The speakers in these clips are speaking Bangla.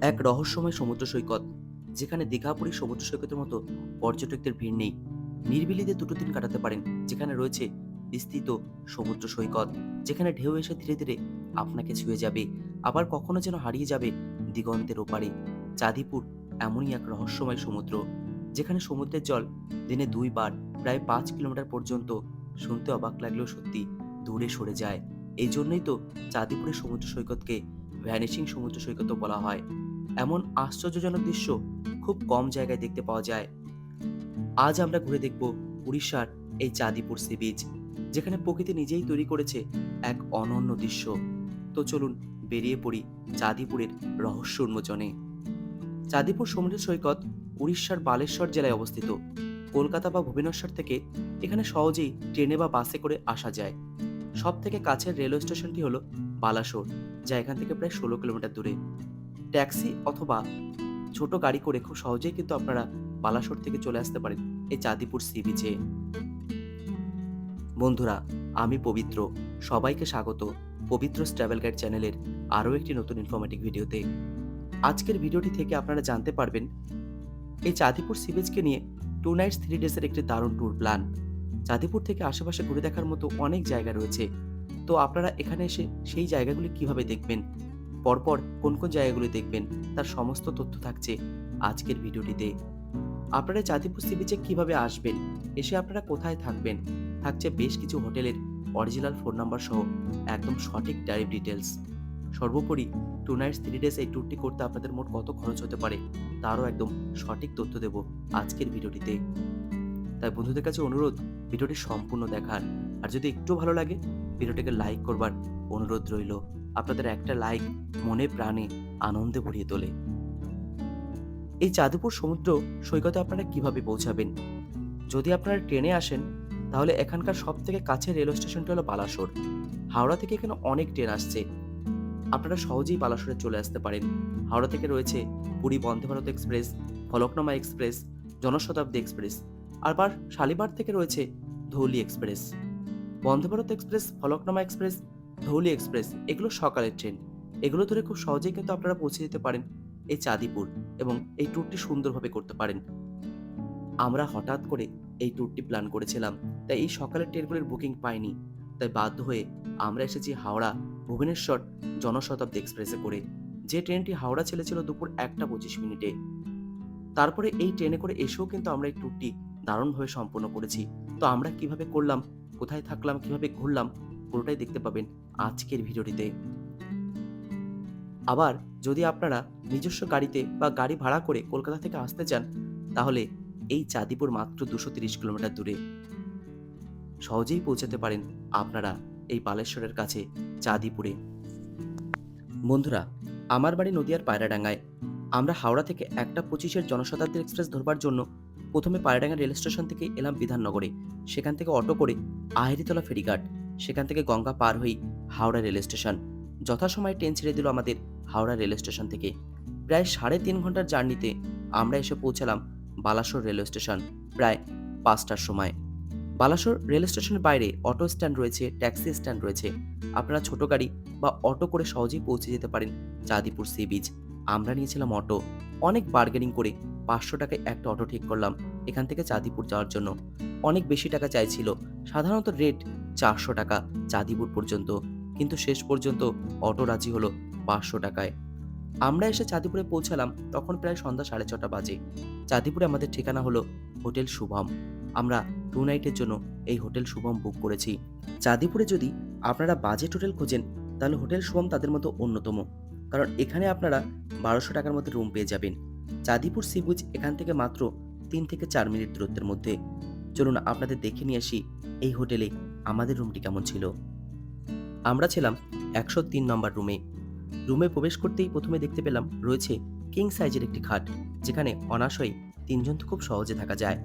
এক রহস্যময় সমুদ্র সৈকত, যেখানে দীঘাপুরী সমুদ্র সৈকতের মতো পর্যটকদের ভিড় নেই। নির্বিলিতে দুটো দিন কাটাতে পারেন, যেখানে রয়েছে বিস্তৃত সমুদ্র সৈকত, যেখানে ঢেউ এসে ধীরে ধীরে আপনাকে ছুঁয়ে যাবে, আবার কখনো যেন হারিয়ে যাবে দিগন্তের ওপারে। চাঁদিপুর এমনই এক রহস্যময় সমুদ্র, যেখানে সমুদ্রের জল দিনে দুইবার, প্রায় পাঁচ কিলোমিটার পর্যন্ত শুনতে অবাক লাগলেও সত্যি দূরে সরে যায়। এই জন্যই তো চাঁদিপুরের সমুদ্র সৈকতকে ভ্যানিশিং সমুদ্র সৈকতও বলা হয়। এমন আশ্চর্যজনক দৃশ্য খুব কম জায়গায় দেখতে পাওয়া যায়। আজ আমরা ঘুরে দেখব উড়িষ্যার এই চাঁদিপুর সি বিচ, যেখানে প্রকৃতি নিজেই তৈরি করেছে এক অনন্য দৃশ্য। তো চলুন বেরিয়ে পড়ি চাঁদিপুরের রহস্য উন্মোচনে। চাঁদিপুর সমুদ্র সৈকত উড়িষ্যার বালেশ্বর জেলায় অবস্থিত। কলকাতা বা ভুবনেশ্বর থেকে এখানে সহজেই ট্রেনে বা বাসে করে আসা যায়। সব থেকে কাছের রেলওয়ে স্টেশনটি হলো বালাসোর, যা এখান থেকে প্রায় ষোলো কিলোমিটার দূরে। ট্যাক্সি অথবা ছোট গাড়ি করে খুব সহজেই কিন্তু আপনারা বালাসোর থেকে চলে আসতে পারেন এই চাঁদিপুর সি বিচে বন্ধুরা, আমি পবিত্র। সবাইকে স্বাগত পবিত্র ট্রাভেল গাইড চ্যানেলের আরও একটি নতুন ইনফরমেটিভ ভিডিওতে। আজকের ভিডিওটি থেকে আপনারা জানতে পারবেন, এই চাঁদিপুর সি বিচকে নিয়ে টু নাইটস থ্রি ডেজের একটি দারুণ ট্যুর প্ল্যান চাঁদিপুর থেকে আশেপাশে ঘুরে দেখার মতো অনেক জায়গা রয়েছে। তো আপনারা এখানে এসে সেই জায়গাগুলি কীভাবে দেখবেন পরপর কোন কোন জায়গাগুলি দেখবেন, তার সমস্ত তথ্য থাকছে আজকের ভিডিওটিতে। আপনারা চাঁদিপুর সি বিচে কীভাবে আসবেন, এসে আপনারা কোথায় থাকবেন, থাকছে বেশ কিছু হোটেলের অরিজিনাল ফোন নাম্বার সহ একদম সঠিক ডাইরেক্ট ডিটেলস সর্বোপরি টু নাইটস থ্রি ডেজ এই ট্যুরটি করতে আপনাদের মোট কত খরচ হতে পারে, তারও একদম সঠিক তথ্য দেব আজকের ভিডিওটিতে। তাই বন্ধুদের কাছে অনুরোধ, ভিডিওটি সম্পূর্ণ দেখার। আর যদি একটু ভালো লাগে, ভিডিওটিকে লাইক করবার অনুরোধ রইল। আপনাদের একটা লাইক মনে প্রাণে আনন্দে ভরিয়ে তোলে। এই চাঁদপুর সমুদ্র সৈকতে আপনারা কীভাবে পৌঁছাবেন? যদি আপনারা ট্রেনে আসেন, তাহলে এখানকার সব থেকে কাছের রেলওয়ে স্টেশনটি হলো বালাসোর। হাওড়া থেকে এখানে অনেক ট্রেন আসছে। আপনারা সহজেই বালাসোরে চলে আসতে পারেন। হাওড়া থেকে রয়েছে Puri Vande Bharat express, Falaknuma express, Janshatabdi express, আবার শালিমার থেকে রয়েছে Dhauli express. Vande Bharat express, Falaknuma express Dhauli express, এগুলো সকালের ট্রেন। এগুলো ধরে খুব সহজেই কিন্তু আপনারা পৌঁছে যেতে পারেন এই চাঁদিপুর এবং এই ট্যুরটি সুন্দরভাবে করতে পারেন। আমরা হঠাৎ করে এই ট্যুরটি প্ল্যান করেছিলাম, তাই এই সকালের ট্রেনগুলির বুকিং পাইনি। তাই বাধ্য হয়ে আমরা এসেছি হাওড়া ভুবনেশ্বর জনশতাব্দী এক্সপ্রেসে করে। যে ট্রেনটি হাওড়া ছেড়েছিল দুপুর একটা পঁচিশ মিনিটে। তারপরে এই ট্রেনে করে এসেও কিন্তু আমরা এই ট্যুরটি দারুণভাবে সম্পন্ন করেছি। তো আমরা কীভাবে করলাম, কোথায় থাকলাম, কীভাবে ঘুরলাম, পুরোটাই দেখতে পাবেন। আজকের ভিডিওটিতে। আবার যদি আপনারা নিজস্ব গাড়িতে বা গাড়ি ভাড়া করে কলকাতা থেকে আসতে চান, তাহলে এই চাঁদিপুর মাত্র দুশো তিরিশ কিলোমিটার দূরে। সহজেই পৌঁছাতে পারেন আপনারা এই বালেশ্বরের কাছে চাঁদিপুরে। বন্ধুরা, আমার বাড়ি নদিয়ার পায়রাডাঙ্গায়। আমরা হাওড়া থেকে একটা পঁচিশের জনশতাব্দী এক্সপ্রেস ধরবার জন্য প্রথমে পায়রাডাঙ্গা রেল স্টেশন থেকে এলাম বিধাননগরে। সেখান থেকে অটো করে আহেরিতলা ফেরিঘাট। সেখান থেকে গঙ্গা পার হই হাওড়া রেল স্টেশন। যথাসময়ে ট্রেন ছেড়ে দিল আমাদের হাওড়া রেল স্টেশন থেকে। প্রায় সাড়ে তিন ঘণ্টার জার্নিতে আমরা এসে পৌঁছালাম বালাসোর রেলওয়ে স্টেশন, প্রায় পাঁচটার সময়। বালাসোর রেল স্টেশনের বাইরে অটো স্ট্যান্ড রয়েছে, ট্যাক্সি স্ট্যান্ড রয়েছে। আপনারা ছোট গাড়ি বা অটো করে সহজেই পৌঁছে যেতে পারেন চাঁদিপুর সি বিচ। আমরা নিয়েছিলাম অটো। অনেক বার্গেনিং করে পাঁচশো টাকায় একটা অটো ঠিক করলাম এখান থেকে চাঁদিপুর যাওয়ার জন্য। অনেক বেশি টাকা চাইছিল। সাধারণত রেট চারশো টাকা চাঁদিপুর পর্যন্ত। কিন্তু শেষ পর্যন্ত অটো রাজি হলো পাঁচশো টাকায়। আমরা এসে চাঁদিপুরে পৌঁছালাম, তখন প্রায় সন্ধ্যা সাড়ে ছটা বাজে। চাঁদিপুরে আমাদের ঠিকানা হলো হোটেল শুভম। আমরা টু নাইটের জন্য এই হোটেল শুভম বুক করেছি। চাঁদিপুরে যদি আপনারা বাজেট হোটেল খোঁজেন, তাহলে হোটেল শুভম তাদের মতো অন্যতম। কারণ এখানে আপনারা বারোশো টাকার মধ্যে রুম পেয়ে যাবেন। চাঁদিপুর সি বিচ এখান থেকে মাত্র তিন থেকে চার মিনিট দূরত্বের মধ্যে। চলুন আপনাদের দেখে নিয়ে আসি এই হোটেলে আমাদের রুমটি কেমন ছিল। আমরা ছিলাম একশো তিন নম্বর রুমে। রুমে প্রবেশ করতেই প্রথমে দেখতে পেলাম রয়েছে কিং সাইজের একটি খাট, যেখানে অনাশয় তিনজন তো খুব সহজে থাকা যায়।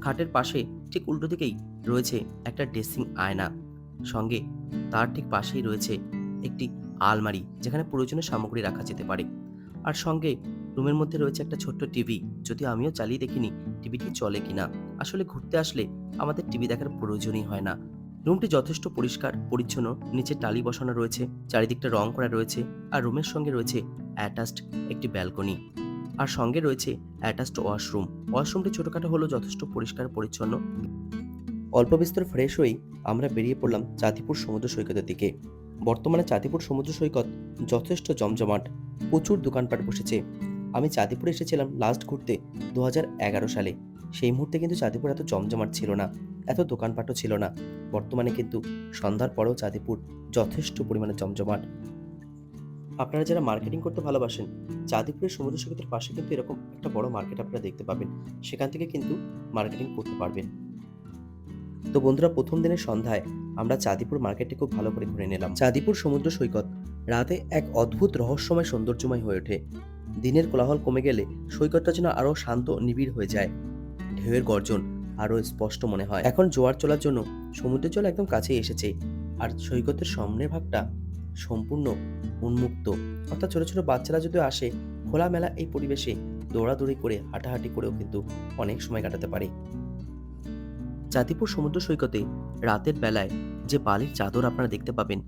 খাটের পাশে ঠিক উল্টো দিকেই রয়েছে একটা ড্রেসিং আয়না। সঙ্গে তার ঠিক পাশেই রয়েছে একটি আলমারি, যেখানে প্রয়োজনীয় সামগ্রী রাখা যেতে পারে। আর সঙ্গে রুমের মধ্যে রয়েছে একটা ছোট্ট টিভি যদি আমিও চালিয়ে দেখিনি টিভিটি চলে কিনা। আসলে ঘুরতে আসলে আমাদের টিভি দেখার প্রয়োজনই হয় না। রুমটি যথেষ্ট পরিষ্কার, পরিচ্ছন্ন, নিচে টালি বসানো রয়েছে, চারিদিকটা রং করা রয়েছে আর রুমের সঙ্গে রয়েছে অ্যাটাচড একটি ব্যালকনি আর সঙ্গে রয়েছে অ্যাটাচড ওয়াশরুম ওয়াশরুমটি ছোটোখাটো হলেও যথেষ্ট পরিষ্কার, পরিচ্ছন্ন। অল্প বিস্তর ফ্রেশ হয়েই আমরা বেরিয়ে পড়লাম চাঁদিপুর সমুদ্র সৈকতের দিকে। বর্তমানে চাঁদিপুর সমুদ্র সৈকত যথেষ্ট জমজমাট, প্রচুর দোকানপাট বসেছে। আমি চাঁদিপুরে এসেছিলাম লাস্ট ঘুরতে দু হাজার এগারো সালে। সেই মুহূর্তে কিন্তু চাঁদিপুর এত জমজমাট ছিল না। এত দোকানপাটও ছিল না। বর্তমানে কিন্তু সন্ধ্যার পরেও চাঁদিপুর যথেষ্ট পরিমাণে জমজমাট। আপনারা যারা মার্কেটিং করতে ভালোবাসেন, চাঁদিপুরের সমুদ্র সৈকতের পাশে কিন্তু এরকম একটা বড় মার্কেট আপনারা দেখতে পাবেন। সেখান থেকে কিন্তু মার্কেটিং করতে পারবেন। তো বন্ধুরা, প্রথম দিনের সন্ধ্যায় আমরা চাঁদিপুর মার্কেটটি খুব ভালো করে ঘুরে নিলাম। চাঁদিপুর সমুদ্র সৈকত রাতে এক অদ্ভুত রহস্যময় সৌন্দর্যময় হয়ে ওঠে। দিনের কোলাহল কমে গেলে সৈকতটা যেন আরও শান্ত নিবিড় হয়ে যায়। ঢেউয়ের গর্জন আরও স্পষ্ট মনে হয়। এখন জোয়ার চলার জন্য সমুদ্রের জল একদম কাছেই এসেছে আর সৈকতের সামনের ভাগটা সম্পূর্ণ উন্মুক্ত। অর্থাৎ ছোট ছোট বাচ্চারা যদি আসে, খোলামেলা এই পরিবেশে দৌড়াদৌড়ি করে, হাঁটাহাঁটি করেও কিন্তু অনেক সময় কাটাতে পারে। চাঁদিপুর সমুদ্র সৈকতে রাতের বেলায় যে বালির চাদর আপনারা দেখতে পাবেন,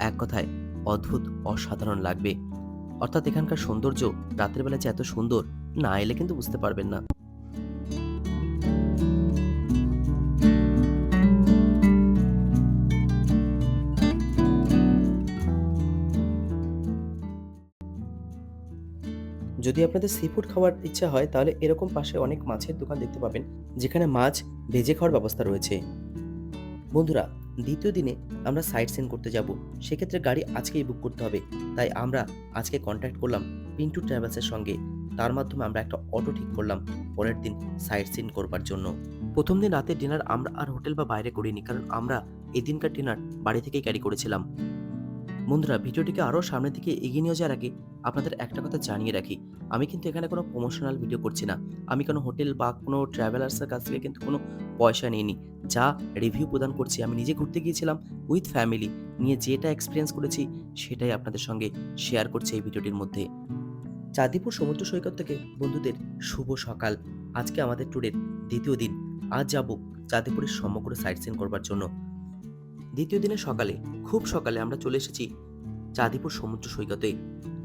এক কথায় অদ্ভুত, অসাধারণ লাগবে। অর্থাৎ এখানকার সৌন্দর্য রাতের বেলা যে এত সুন্দর, না এলে কিন্তু বুঝতে পারবেন না। যদি আপনাদের সি ফুড খাওয়ার ইচ্ছা হয়, তাহলে এরকম পাশে অনেক মাছের দোকান দেখতে পাবেন, যেখানে মাছ ভেজে খাওয়ার ব্যবস্থা রয়েছে। বন্ধুরা, দ্বিতীয় দিনে আমরা সাইট সিন করতে যাব। সেক্ষেত্রে গাড়ি আজকেই বুক করতে হবে। তাই আমরা আজকে কন্ট্যাক্ট করলাম পিন্টু ট্রাভেলসের সঙ্গে। তার মাধ্যমে আমরা একটা অটো ঠিক করলাম পরের দিন সাইট সিন করবার জন্য। প্রথম দিন রাতের ডিনার আমরা আর হোটেল বা বাইরে করিনি, কারণ আমরা এদিনকার ডিনার বাড়ি থেকেই ক্যারি করেছিলাম। বন্ধুরা, ভিডিওটিকে আরও সামনের দিকে এগিয়ে নিয়ে যাওয়ার আগে আপনাদের একটা কথা জানিয়ে রাখি। আমি কিন্তু এখানে কোনো প্রমোশনাল ভিডিও করছি না। আমি কোনো হোটেল বা কোনো ট্রাভেলার্সের কাছ থেকে কিন্তু কোনো পয়সা নিইনি। যা রিভিউ প্রদান করছি, আমি নিজে ঘুরতে গিয়েছিলাম উইথ ফ্যামিলি নিয়ে যেটা এক্সপিরিয়েন্স করেছি, সেটাই আপনাদের সঙ্গে শেয়ার করছি এই ভিডিওটির মধ্যে। চাঁদিপুর সমুদ্র সৈকত থেকে বন্ধুদের শুভ সকাল। আজকে আমাদের ট্যুরের দ্বিতীয় দিন। আজ যাব চাঁদিপুরের সমগ্র সাইট সিন করবার জন্য। দ্বিতীয় দিনের সকালে, খুব সকালে আমরা চলে এসেছি চাঁদিপুর সমুদ্র সৈকতে।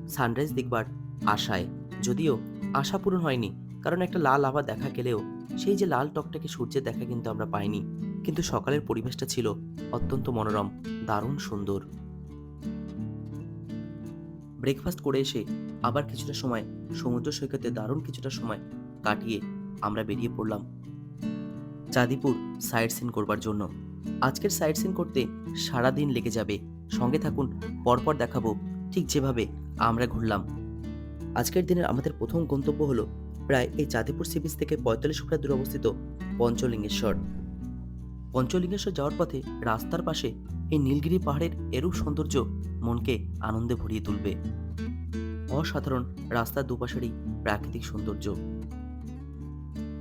সানরাইজ দেখবার আশায়। যদিও আশা পূরণ হয়নি, কারণ একটা লাল আভা দেখা গেলেও সেই যে লাল টকটাকে সূর্যের দেখা কিন্তু আমরা পাইনি। কিন্তু সকালের পরিবেশটা ছিল অত্যন্ত মনোরম, দারুণ সুন্দর। ব্রেকফাস্ট করে এসে আবার কিছুটা সময় সমুদ্র সৈকতে দারুণ কিছুটা সময় কাটিয়ে আমরা বেরিয়ে পড়লাম চাঁদিপুর সাইট সিন করবার জন্য। আজকের সাইট সিন করতে সারা দিন লেগে যাবে। সঙ্গে থাকুন, পরপর দেখাবো ঠিক যেভাবে আমরা ঘুরলাম। আজকের দিনের আমাদের প্রথম গন্তব্য হলো প্রায় এই চাঁদিপুর সি বিচ থেকে পঁয়তাল্লিশ মিটার দূরে অবস্থিত পঞ্চলিঙ্গেশ্বর। পঞ্চলিঙ্গেশ্বর যাওয়ার পথে রাস্তার পাশে এই নীলগিরি পাহাড়ের এরূপ সৌন্দর্য মনকে আনন্দে ভরিয়ে তুলবে। অসাধারণ রাস্তার দুপাশেরই প্রাকৃতিক সৌন্দর্য।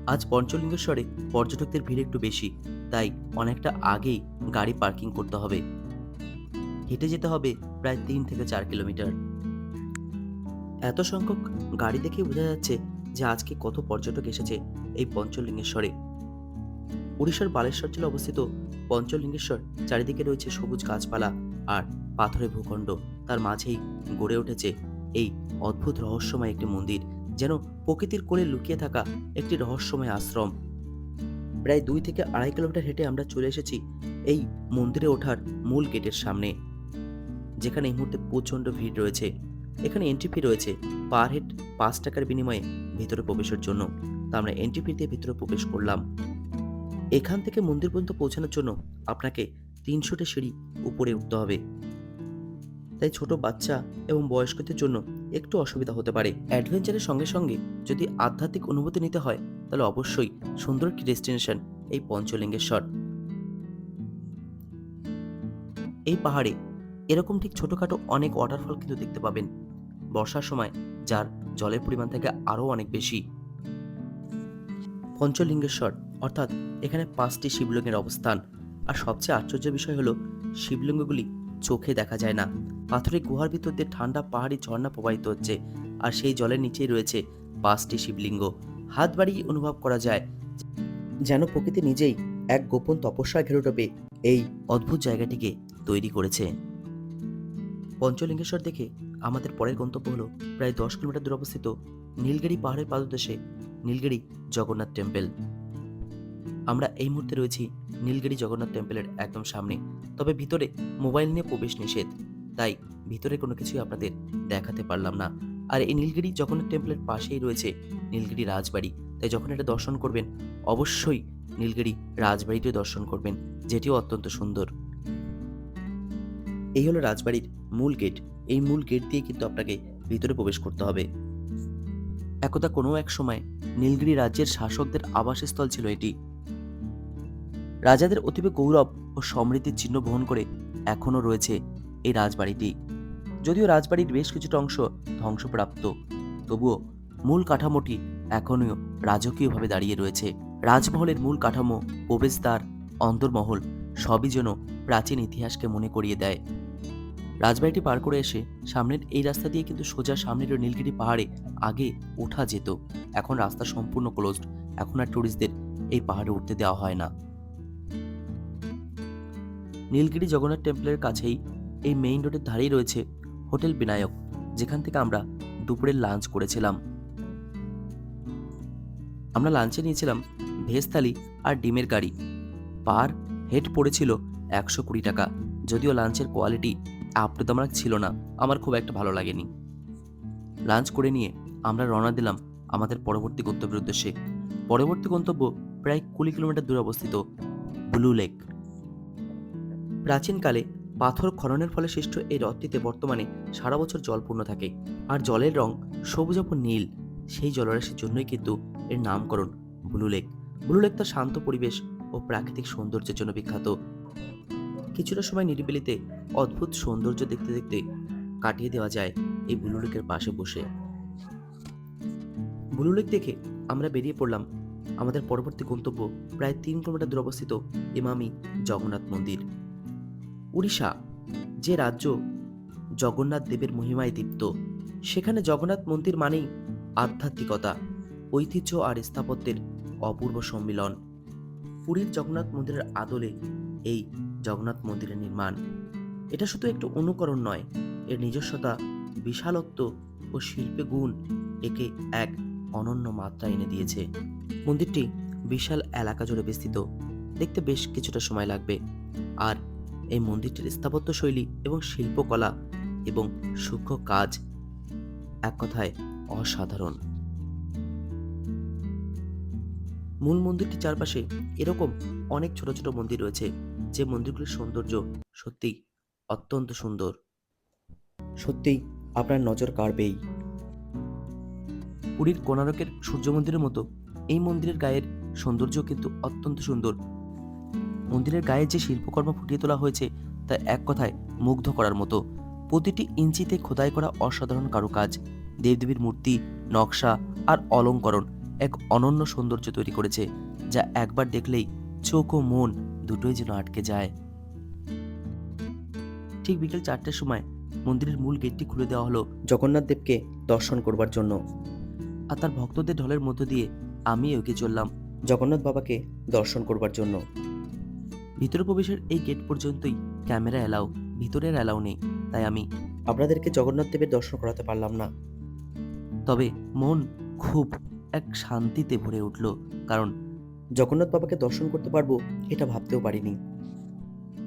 আজ পঞ্চলিঙ্গেশ্বরে পর্যটকদের ভিড় একটু বেশি, তাই অনেকটা আগেই গাড়ি পার্কিং করতে হবে। হেঁটে যেতে হবে প্রায় তিন থেকে চার কিলোমিটার। এত সংখ্যক গাড়ি দেখে বোঝা যাচ্ছে যে আজকে কত পর্যটক এসেছে এই পঞ্চলিঙ্গেশ্বরে। উড়িষ্যার বালেশ্বর জেলা অবস্থিত পঞ্চলিঙ্গেশ্বর চারিদিকে রয়েছে সবুজ গাছপালা আর পাথরের ভূখণ্ড। তার মাঝেই গড়ে উঠেছে এই অদ্ভুত রহস্যময় একটি মন্দির, যেন প্রকৃতির কোলে লুকিয়ে থাকা একটি রহস্যময় আশ্রম। প্রায় দুই থেকে আড়াই কিলোমিটার হেঁটে আমরা চলে এসেছি এই মন্দিরে ওঠার মূল গেটের সামনে, যেখানে এই মুহূর্তে প্রচণ্ড ভিড় রয়েছে। এখানে এন্ট্রি ফি রয়েছে পার হেড পাঁচ টাকার বিনিময়ে ভেতরে প্রবেশের জন্য। তা আমরা এন্ট্রি ফি দিয়ে ভেতরে প্রবেশ করলাম। এখান থেকে মন্দির পর্যন্ত পৌঁছানোর জন্য আপনাকে তিনশোটা সিঁড়ি উপরে উঠতে হবে। তাই ছোট বাচ্চা এবং বয়স্কদের জন্য একটু অসুবিধা হতে পারে। অ্যাডভেঞ্চারের সঙ্গে সঙ্গে যদি আধ্যাত্মিক অনুভূতি নিতে হয়, তাহলে অবশ্যই সুন্দর একটি ডেস্টিনেশন এই পঞ্চলিঙ্গেশ্বর এই পাহাড়ে এরকম ঠিক ছোটোখাটো অনেক ওয়াটারফল কিন্তু দেখতে পাবেন। বর্ষার সময়, যার জলের পরিমাণ থেকে আরও অনেক বেশি। পঞ্চলিঙ্গেশ্বর, অর্থাৎ এখানে পাঁচটি শিবলিঙ্গের অবস্থান। আর সবচেয়ে আশ্চর্য বিষয় হলো, শিবলিঙ্গগুলি চোখে দেখা যায় না। পাথরের গুহার ভিতর দিয়ে ঠান্ডা পাহাড়ি ঝর্ণা প্রবাহিত হচ্ছে, আর সেই জলের নিচেই রয়েছে পাঁচটি শিবলিঙ্গ। হাত বাড়িয়ে অনুভব করা যায় যেন প্রকৃতি নিজেই এক গোপন তপস্যা ঘেরোটবে এই অদ্ভুত জায়গাটিকে তৈরি করেছে। পঞ্চলিঙ্গেশ্বর দেখে আমাদের পরের গন্তব্য হলো প্রায় দশ কিলোমিটার দূরে অবস্থিত নীলগিরি পাহাড়ের পাদদেশে নীলগিরি জগন্নাথ টেম্পল। আমরা এই মুহূর্তে রয়েছি নীলগিরি জগন্নাথ টেম্পলের একদম সামনে। তবে ভিতরে মোবাইল নিয়ে প্রবেশ নিষেধ। তাই ভিতরে কোনো কিছুই আপনাদের দেখাতে পারলাম না। আর এই নীলগিরি জগন্নাথ টেম্পলের পাশেই রয়েছে নীলগিরি রাজবাড়ি। তাই যখন এটা দর্শন করবেন, অবশ্যই নীলগিরি রাজবাড়িটিও দর্শন করবেন, যেটিও অত্যন্ত সুন্দর। এই হলো রাজবাড়ির মূল গেট। এই মূল গেট দিয়ে কিন্তু আপনাকে ভিতরে প্রবেশ করতে হবে। একদা কোনো এক সময় নীলগিরি রাজ্যের শাসকদের আবাসস্থল ছিল এটি। রাজাদের অতীব গৌরব ও সমৃদ্ধির চিহ্ন বহন করে এখনও রয়েছে এই রাজবাড়িটি। যদিও রাজবাড়ির বেশ কিছুটা অংশ ধ্বংসপ্রাপ্ত, তবুও মূল কাঠামোটি এখনও রাজকীয়ভাবে দাঁড়িয়ে রয়েছে। রাজমহলের মূল কাঠামো, প্রবেশদ্বার, অন্তর্মহল সবই যেন প্রাচীন ইতিহাসকে মনে করিয়ে দেয়। রাজবাড়িটি পার করে এসে সামনের এই রাস্তা দিয়ে কিন্তু সোজা সামনের নীলগিরি পাহাড়ে আগে ওঠা যেত। এখন রাস্তা সম্পূর্ণ ক্লোজড এখন আর ট্যুরিস্টদের এই পাহাড়ে উঠতে দেওয়া হয় না। নীলগিরি জগন্নাথ টেম্পলের কাছেই এই মেইন রোডের ধারেই রয়েছে হোটেল বিনায়ক, যেখান থেকে আমরা দুপুরের লাঞ্চ করেছিলাম। আমরা লাঞ্চে নিয়েছিলাম ভেজ থালি আর ডিমের গাড়ি। পার হেড পড়েছিল একশো কুড়ি টাকা, যদিও লাঞ্চের কোয়ালিটি আপডেদামার ছিল না, আমার খুব একটা ভালো লাগেনি। লাঞ্চ করে নিয়ে আমরা রওনা দিলাম আমাদের পরবর্তী গন্তব্যের উদ্দেশ্যে। পরবর্তী গন্তব্য প্রায় কুড়ি কিলোমিটার দূরে অবস্থিত ব্লু লেক প্রাচীনকালে পাথর খননের ফলে সৃষ্ট এই হ্রদটিতে বর্তমানে সারা বছর জলপূর্ণ থাকে। আর জলের রং সবুজ ও নীল, সেই জলরাশির জন্যই কিন্তু এর নামকরণ ব্লু লেক ব্লু লেক তার শান্ত পরিবেশ ও প্রাকৃতিক সৌন্দর্যের জন্য বিখ্যাত। কিছুটা সময় নিরিবিলিতে অদ্ভুত সৌন্দর্য দেখতে দেখতে কাটিয়ে দেওয়া যায় এই ব্লু পাশে বসে। ব্লু দেখে আমরা বেরিয়ে পড়লাম আমাদের পরবর্তী গন্তব্য প্রায় তিন কিলোমিটার দূরে অবস্থিত ইমামি জগন্নাথ মন্দির। উড়িষ্যা, যে রাজ্য জগন্নাথ দেবের মহিমায় দীপ্ত, সেখানে জগন্নাথ মন্দির মানেই আধ্যাত্মিকতা, ঐতিহ্য আর স্থাপত্যের অপূর্ব সম্মিলন। পুরীর জগন্নাথ মন্দিরের আদলে এই জগন্নাথ মন্দিরের নির্মাণ। এটা শুধু একটু অনুকরণ নয়, এর নিজস্বতা, বিশালত্ব ও শিল্পে গুণ একে এক অনন্য মাত্রা এনে দিয়েছে। মন্দিরটি বিশাল এলাকা জুড়ে বিস্তৃত। দেখতে বেশ কিছুটা সময় লাগবে। আর এই মন্দিরটির স্থাপত্য শৈলী এবং শিল্পকলা এবং সূক্ষ্ম কাজ এক কথায় অসাধারণ। মূল মন্দিরটির চারপাশে এরকম অনেক ছোট ছোট মন্দির রয়েছে। যে মন্দিরগুলির সৌন্দর্য সত্যি অত্যন্ত সুন্দর। সত্যিই আপনার নজর কাড়বেই। পুরীর কোণারকের সূর্য মন্দিরের মতো এই মন্দিরের গায়ের সৌন্দর্য কিন্তু অত্যন্ত সুন্দর। মন্দিরের গায়ে যে শিল্পকর্ম ফুটিয়ে তোলা হয়েছে তা এক কথায় মুগ্ধ করার মতো। প্রতিটি ইঞ্চিতে খোদাই করা অসাধারণ কারুকাজ দেবদেবীর মূর্তি নকশা আর অলঙ্করণ এক অনন্য সৌন্দর্য তৈরি করেছে যা একবার দেখলেই চোখ ও মন দুটোই যেন আটকে যায়। ঠিক বিকেল চারটের সময় মন্দিরের মূল গেটটি খুলে দেওয়া হলো জগন্নাথ দেবকে দর্শন করবার জন্য। আর তার ভক্তদের ঢলের মধ্য দিয়ে আমি ওকে চললাম জগন্নাথ বাবাকে দর্শন করবার জন্য। ভিতরে প্রবেশের এই গেট পর্যন্তই ক্যামেরা অ্যালাউ ভিতরের অ্যালাউ নেই, তাই আমি আপনাদেরকে জগন্নাথ দেবের দর্শন করাতে পারলাম না। তবে মন খুব এক শান্তিতে ভরে উঠল, কারণ জগন্নাথ বাবাকে দর্শন করতে পারব এটা ভাবতেও পারিনি।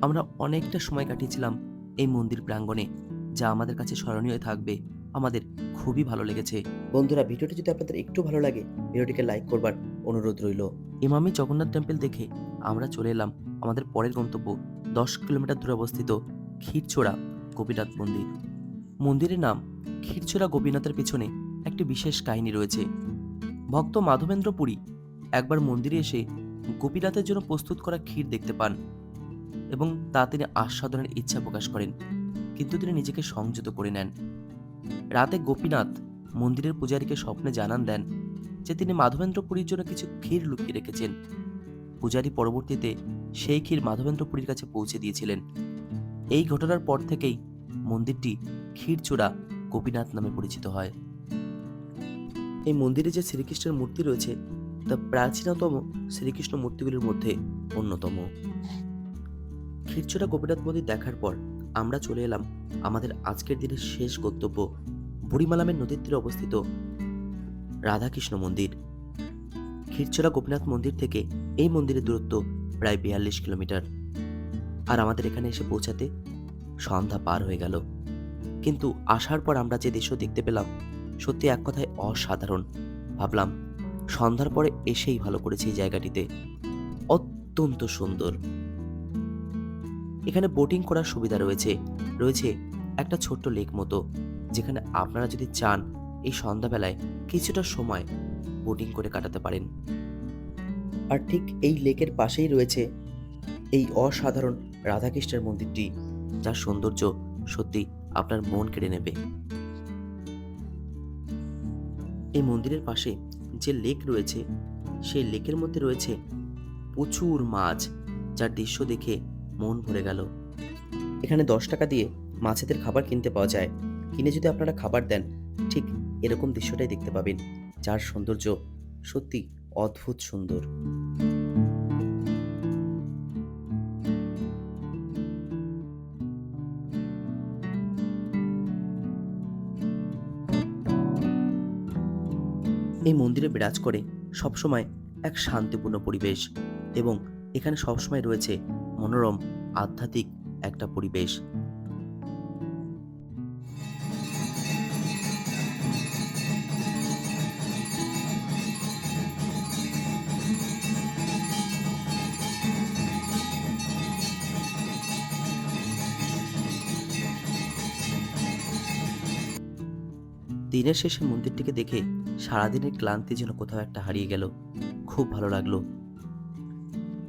আমরা অনেকটা সময় কাটিয়েছিলাম এই মন্দির প্রাঙ্গণে, যা আমাদের কাছে স্মরণীয় থাকবে। আমাদের খুবই ভালো লেগেছে। বন্ধুরা, ভিডিওটি যদি আপনাদের একটু ভালো লাগে, ভিডিওটিকে লাইক করবার অনুরোধ রইল। ইমামি জগন্নাথ টেম্পল দেখে আমরা চলে এলাম আমাদের পরের গন্তব্য, দশ কিলোমিটার দূরে অবস্থিত ক্ষীরচোড়া গোপীনাথ মন্দির। মন্দিরের নাম ক্ষীরচোড়া গোপীনাথের পিছনে একটি বিশেষ কাহিনী রয়েছে। ভক্ত মাধবেন্দ্র পুরী একবার মন্দিরে এসে গোপীনাথের জন্য প্রস্তুত করা ক্ষীর দেখতে পান এবং তা তিনি আস্বাদনের ইচ্ছা প্রকাশ করেন কিন্তু তিনি নিজেকে সংযত করে নেন। রাতে গোপীনাথ মন্দিরের পূজারীকে স্বপ্নে জানান দেন যে তিনি মাধবেন্দ্র পুরীর জন্য কিছু ক্ষীর লুকিয়ে রেখেছেন। পূজারী পরবর্তীতে সেই ক্ষীর মাধবেন্দ্র পুরীর কাছে পৌঁছে দিয়েছিলেন। এই ঘটনার পর থেকেই মন্দিরটি ক্ষীরচূড়া গোপীনাথ নামে পরিচিত হয়। এই মন্দিরে যে শ্রীকৃষ্ণের মূর্তি রয়েছে তা প্রাচীনতম শ্রীকৃষ্ণ মূর্তিগুলির মধ্যে অন্যতম। ক্ষীরচূড়া গোপীনাথ মন্দির দেখার পর আমরা চলে এলাম আমাদের আজকের দিনের শেষ গন্তব্য বুড়িমালামের নদীর তীরে অবস্থিত রাধাকৃষ্ণ মন্দির। ক্ষীরচরা গোপীনাথ মন্দির থেকে এই মন্দিরের দূরত্ব প্রায় বিয়াল্লিশ কিলোমিটার। আর আমাদের এখানে এসে পৌঁছাতে সন্ধ্যা পার হয়ে গেল। কিন্তু আসার পর আমরা যে দৃশ্য দেখতে পেলাম সত্যি এক কথায় অসাধারণ। ভাবলাম সন্ধ্যার পরে এসেই ভালো করেছে এই জায়গাটিতে। অত্যন্ত সুন্দর। এখানে বোটিং করার সুবিধা রয়েছে। রয়েছে একটা ছোট্ট লেক মতো, যেখানে আপনারা যদি চান, এই সন্ধ্যাবেলায় কিছুটা সময় বোটিং করে কাটাতে পারেন। আর ঠিক এই লেকের পাশেই রয়েছে এই অসাধারণ রাধাকৃষ্ণের মন্দিরটি, যার সৌন্দর্য সত্যি আপনার মন কেড়ে নেবে। এই মন্দিরের পাশে যে লেক রয়েছে, সেই লেকের মধ্যে রয়েছে প্রচুর মাছ, যার দৃশ্য দেখে মন ভরে গেল। এখানে দশ টাকা দিয়ে মাছেদের খাবার কিনতে পাওয়া যায়। কিনে যদি আপনারা খাবার দেন, ঠিক এরকম দৃশ্যটাই দেখতে পাবেন, যার সৌন্দর্য সত্যি অদ্ভুত সুন্দর। এই মন্দিরে বিরাজ করে সবসময় এক শান্তিপূর্ণ পরিবেশ এবং এখানে সবসময় রয়েছে মনোরম, আধ্যাত্মিক একটা পরিবেশ। দিনের শেষে মন্দিরটিকে দেখে সারাদিনের ক্লান্তি যেন কোথাও একটা হারিয়ে গেল। খুব ভালো লাগল।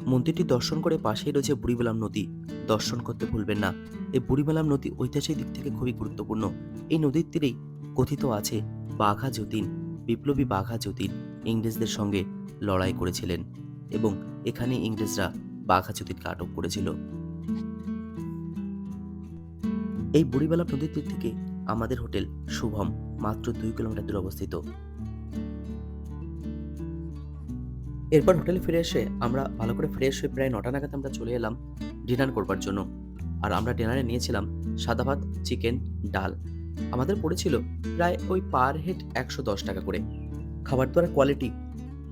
মন্দিরটি দর্শন করে পাশেই রয়েছে বুড়িবেলাম নদী। দর্শন করতে ভুলবেন না। এই বুড়িবেলাম নদী ঐতিহাসিক দিক থেকে খুবই গুরুত্বপূর্ণ। এই নদীর তীরেই কথিত আছে বাঘা যতীন, বিপ্লবী বাঘা যতীন ইংরেজদের সঙ্গে লড়াই করেছিলেন এবং এখানে ইংরেজরা বাঘা যতীনকে আটক করেছিল। এই বুড়িবেলা নদীর তীর থেকে আমাদের হোটেল শুভম মাত্র দুই কিলোমিটার দূরে অবস্থিত। এরপর হোটেলে ফিরে এসে আমরা ভালো করে ফ্রেশ হয়ে প্রায় নটা নাগাদ আমরা চলে এলাম ডিনার করবার জন্য। আর আমরা ডিনারে নিয়েছিলাম সাদা ভাত চিকেন ডাল। আমাদের পড়েছিল প্রায় ওই পার হেড একশো দশ টাকা করে। খাবার দাবার quality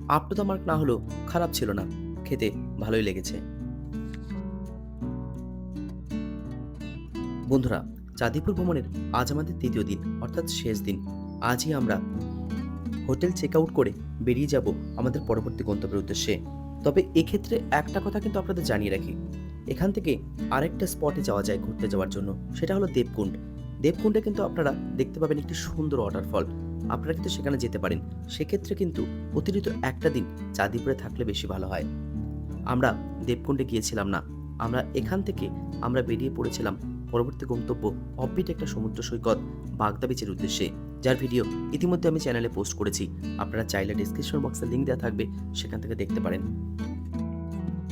up to the mark না হলেও খারাপ ছিল না। খেতে ভালোই লেগেছে। বন্ধুরা, চাঁদিপুর ভ্রমণের আজ আমাদের তৃতীয় দিন, অর্থাৎ শেষ দিন। আজই আমরা হোটেল চেক আউট করে বেরিয়ে যাব আমাদের পরবর্তী গন্তব্যের উদ্দেশ্যে। তবে এক্ষেত্রে একটা কথা কিন্তু আপনাদের জানিয়ে রাখি। এখান থেকে আরেকটা স্পটে যাওয়া যায় ঘুরতে যাওয়ার জন্য, সেটা হলো দেবকুণ্ড। দেবকুণ্ডে কিন্তু আপনারা দেখতে পাবেন একটি সুন্দর ওয়াটারফল আপনারা কিন্তু সেখানে যেতে পারেন। সেক্ষেত্রে কিন্তু অতিরিক্ত একটা দিন চাঁদিপুরে থাকলে বেশি ভালো হয়। আমরা দেবকুণ্ডে গিয়েছিলাম না। আমরা এখান থেকে আমরা বেরিয়ে পড়েছিলাম পরবর্তী গন্তব্য অববিট একটা সমুদ্র সৈকত বাগদা বিচের উদ্দেশ্যে। যার ভিডিও ইতিমধ্যে আমি চ্যানেলে পোস্ট করেছি। আপনারা চাইলে ডিসক্রিপশন বক্সে লিঙ্ক দেওয়া থাকবে, সেখান থেকে দেখতে পারেন।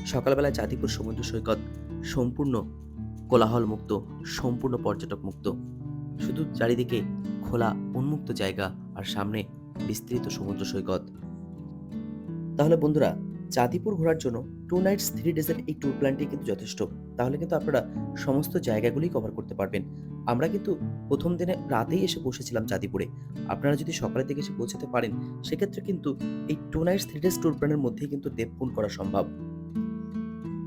সকালবেলা চাঁদিপুর সমুদ্র সৈকত সম্পূর্ণ কোলাহল মুক্ত সম্পূর্ণ পর্যটক মুক্ত শুধু চারিদিকে খোলা, উন্মুক্ত জায়গা আর সামনে বিস্তৃত সমুদ্র সৈকত। তাহলে বন্ধুরা, চাঁদিপুর ঘোরার জন্য টু নাইটস থ্রি ডেজের এই ট্যুর প্ল্যানটি কিন্তু যথেষ্ট। তাহলে কিন্তু আপনারা সমস্ত জায়গাগুলি কভার করতে পারবেন। আমরা কিন্তু প্রথম দিনে রাতেই এসে বসেছিলাম চাঁদিপুরে আপনারা যদি সকালের দিকে এসে পৌঁছাতে পারেন, সেক্ষেত্রে কিন্তু এই two nights, three days tour প্ল্যানের মধ্যেই কিন্তু দেবকুণ করা সম্ভব।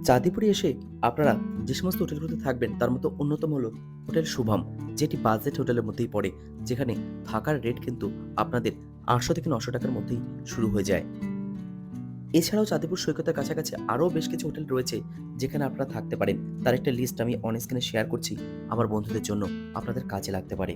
চাঁদিপুরে এসে আপনারা যে সমস্ত হোটেলগুলোতে থাকবেন, তার মতো অন্যতম হলো হোটেল শুভম, যেটি বাজেট হোটেলের মধ্যেই পড়ে, যেখানে থাকার রেট কিন্তু আপনাদের আটশো থেকে নশো টাকার মধ্যেই শুরু হয়ে যায়। এছাড়াও চাঁদিপুর সৈকতের কাছাকাছি আরও বেশ কিছু হোটেল রয়েছে যেখানে আপনারা থাকতে পারেন। তার একটা লিস্ট আমি অন স্ক্রিনে শেয়ার করছি আমার বন্ধুদের জন্য, আপনাদের কাজে লাগতে পারে।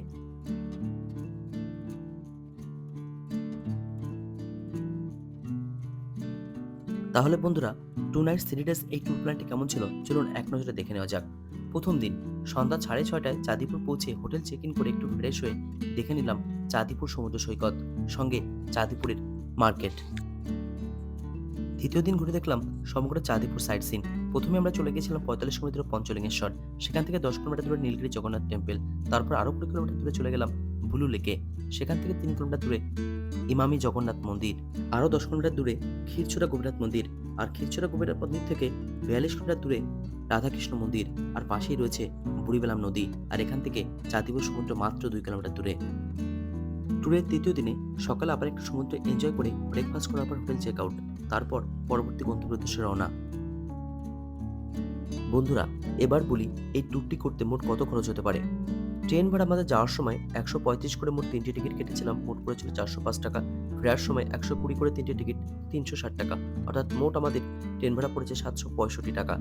তাহলে বন্ধুরা টু নাইট থ্রি ডেজ এই ট্যুর প্ল্যানটি কেমন ছিল? চলুন এক নজরে দেখে নেওয়া যাক। প্রথম দিন, সন্ধ্যা সাড়ে ছয়টায় চাঁদিপুর পৌঁছে হোটেল চেক ইন করে একটু ফ্রেশ হয়ে দেখে নিলাম চাঁদিপুর সমুদ্র সৈকত, সঙ্গে চাঁদিপুরের মার্কেট দ্বিতীয় দিন ঘুরে দেখলাম সমগ্র চাঁদিপুর সাইড সিন প্রথমে আমরা চলে গেছিলাম পঁয়তাল্লিশ কিলোমিটার পঞ্চলিঙ্গেশ্বর সেখান থেকে দশ কিলোমিটার দূরে নীলগিরি জগন্নাথ টেম্পল তারপর আরও কুড়ি কিলোমিটার দূরে চলে গেলাম বুলু লেকে সেখান থেকে তিন কিলোমিটার দূরে ইমামি জগন্নাথ মন্দির। আরও দশ কিলোমিটার দূরে ক্ষীরচোরা গোপীনাথ মন্দির। আর ক্ষীরচোরা গোপীনাথ মন্দির থেকে বিয়াল্লিশ কিলোমিটার দূরে রাধাকৃষ্ণ মন্দির। আর পাশেই রয়েছে বুড়িবেলাম নদী। আর এখান থেকে চাঁদিপুর সমুদ্র মাত্র দুই কিলোমিটার দূরে। ট্যুরের তৃতীয় দিনে সকালে আবার একটু সমুদ্রে এনজয় করে ব্রেকফাস্ট করার পর হোটেল চেক আউট তারপর পরবর্তী গন্তব্যের উদ্দেশ্যে রওনা। বন্ধুরা, এবার বলি এই ট্যুরটি করতে মোট কত খরচ হতে পারে? ট্রেন ভাড়া আমাদের যাওয়ার সময় একশো পঁয়ত্রিশ করে মোট তিনটি টিকিট কেটেছিলাম। মোট পড়েছিল চারশো পাঁচ টাকা। ফেরার সময় একশো কুড়ি করে তিনটি টিকিট তিনশো ষাট টাকা। অর্থাৎ মোট আমাদের ট্রেন ভাড়া পড়েছে সাতশো পঁয়ষট্টি টাকা।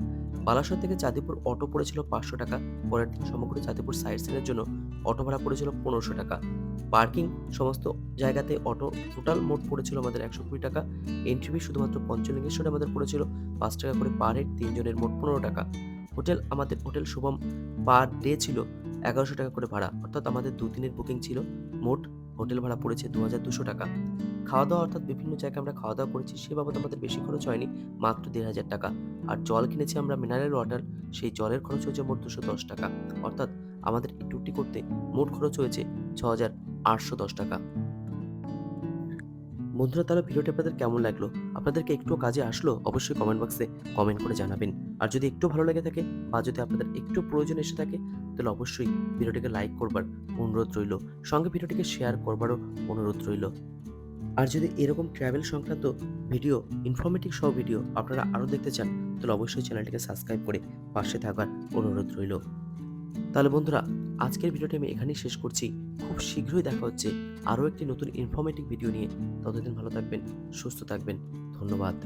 বালাসর থেকে চাঁদিপুর অটো পড়েছিল পাঁচশো টাকা। পরের দিন সমগ্র চাঁদিপুর সাইড সিনের জন্য অটো ভাড়া পড়েছিল পনেরোশো টাকা। পার্কিং সমস্ত জায়গাতে অটো টোটাল মোট পড়েছিল আমাদের একশো কুড়ি টাকা। এন্ট্রি ফি শুধুমাত্র পঞ্চলিঙ্গেশ্বরে আমাদের পড়েছিল পাঁচ টাকা করে পার হেড তিনজনের মোট পনেরো টাকা। হোটেল আমাদের হোটেল শুভম পার ডে ছিল এগারোশো টাকা করে ভাড়া। অর্থাৎ আমাদের দুদিনের বুকিং ছিল। মোট হোটেল ভাড়া পড়েছে দু হাজার দুশো টাকা। খাওয়া দাওয়া অর্থাৎ বিভিন্ন জায়গায় আমরা খাওয়া দাওয়া করেছি, সে বাবদ আমাদের বেশি খরচ হয়নি, মাত্র দেড় হাজার টাকা। আর জল কিনেছি আমরা মিনারেল ওয়াটার সেই জলের খরচ হয়েছে মোট দুশো দশ টাকা। অর্থাৎ আমাদের এই ট্যুরটি করতে মোট খরচ হয়েছে ছ হাজার আটশো দশ টাকা। বন্ধুরা, তাহলে ভিডিওটি আপনাদের কেমন লাগল? আপনাদেরকে একটু কাজে আসলো? অবশ্যই কমেন্ট বক্সে কমেন্ট করে জানাবেন। আর যদি একটু ভালো লেগে থাকে বা যদি আপনাদের একটু প্রয়োজন এসে থাকে, তাহলে অবশ্যই ভিডিওটিকে লাইক করবার অনুরোধ রইল, সঙ্গে ভিডিওটিকে শেয়ার করবারও অনুরোধ রইল। আর যদি এরকম ট্রাভেল সংক্রান্ত ভিডিও ইনফরমেটিভ সহ ভিডিও আপনারা আরও দেখতে চান, তাহলে অবশ্যই চ্যানেলটিকে সাবস্ক্রাইব করে পাশে থাকার অনুরোধ রইল। তাহলে বন্ধুরা, আজকের ভিডিওটি আমি এখানেই শেষ করছি। খুব শীঘ্রই দেখা হচ্ছে আরও একটি নতুন ইনফরমেটিভ ভিডিও নিয়ে। ততদিন ভালো থাকবেন, সুস্থ থাকবেন। ধন্যবাদ।